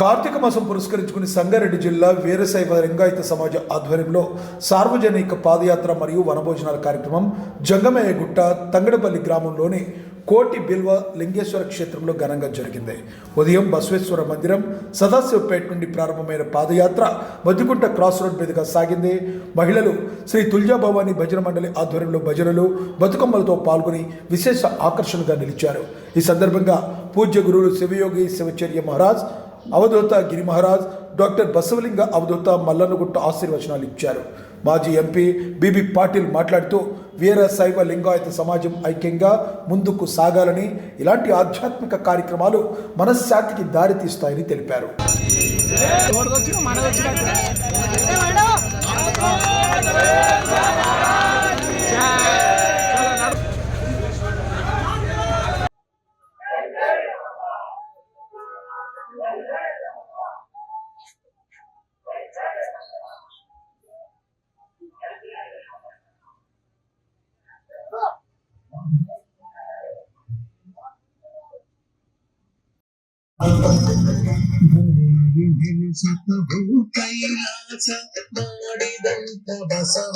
కార్తీక మాసం పురస్కరించుకుని సంగారెడ్డి జిల్లా వీరశైవ లింగాయత సమాజ ఆధ్వర్యంలో సార్వజనిక పాదయాత్ర మరియు వనభోజనాల కార్యక్రమం జంగమయ్య గుట్ట తంగడపల్లి గ్రామంలోని కోటి బిల్వ లింగేశ్వర క్షేత్రంలో ఘనంగా జరిగింది. ఉదయం బసవేశ్వర మందిరం సదాశివపేట నుండి ప్రారంభమైన పాదయాత్ర మధ్యకుంట క్రాస్ రోడ్ మీదుగా సాగింది. మహిళలు శ్రీ తుల్జాభవాని భజన మండలి ఆధ్వర్యంలో భజనలు బతుకమ్మలతో పాల్గొని విశేష ఆకర్షణగా నిలిచారు. ఈ సందర్భంగా పూజ్య గురువులు శివయోగి శివచర్య మహారాజ్ అవధూత గిరి మహారాజ్ డాక్టర్ బసవలింగ అవధూత మల్లన్నగుట్ట ఆశీర్వచనాలు ఇచ్చారు. మాజీ ఎంపీ బీబీ పాటిల్ మాట్లాడుతూ వీర శైవ లింగాయత సమాజం ఐక్యంగా ముందుకు సాగాలని ఇలాంటి ఆధ్యాత్మిక కార్యక్రమాలు మనశ్శాంతికి దారితీస్తాయని తెలిపారు. ಕೈಲಾಸ ಮಾಡಿದಂತ ಬಸವ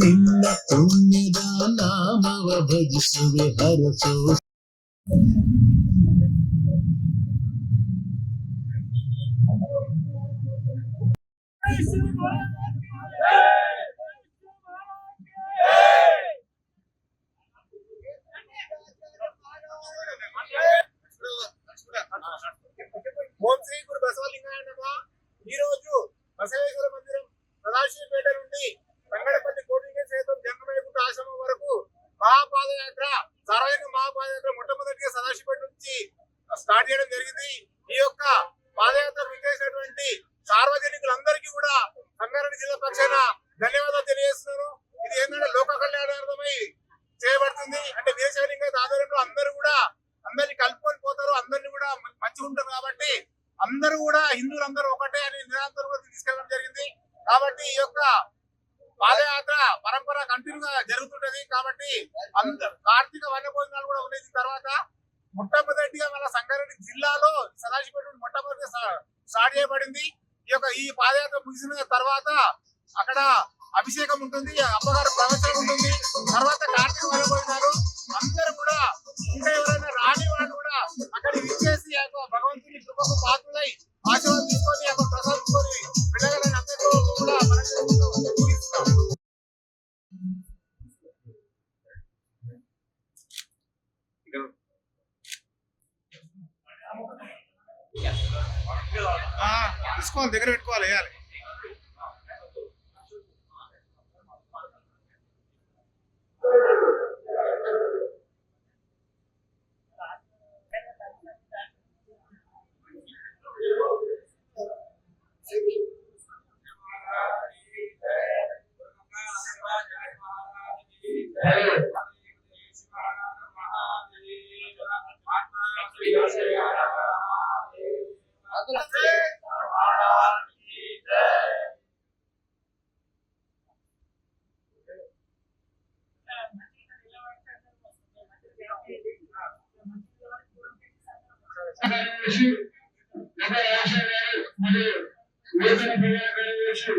ನಿನ್ನ ಪುಣ್ಯದ ನಾಮವ ಭಜಿಸುವೆ ಹರಸೋ ఓం కాబట్టి కార్తీక వన్యభోజనాలు కూడా ఉన్నాయి. తర్వాత మొట్టమొదటిగా మన సంగారెడ్డి జిల్లాలో సదాశివపేట మొట్టమొదటి మొట్టమొదటిగా స్టార్ట్ చేయబడింది. ఈ యొక్క ఈ పాదయాత్ర ముగిసిన తర్వాత అక్కడ అభిషేకం ఉంటుంది అమ్మగారు ప్రవచనం ఉంటుంది. తర్వాత కార్తీక వన్య అందరూ కూడా ఇంకా ఎవరైనా రాని వాళ్ళు తీసుకోవాలి దగ్గర పెట్టుకోవాలి వేయాలి Thank you. కార్యదర్శి ఒక రాష్ట్ర గారు మరియు నూతన ప్రధాన కార్యదర్శి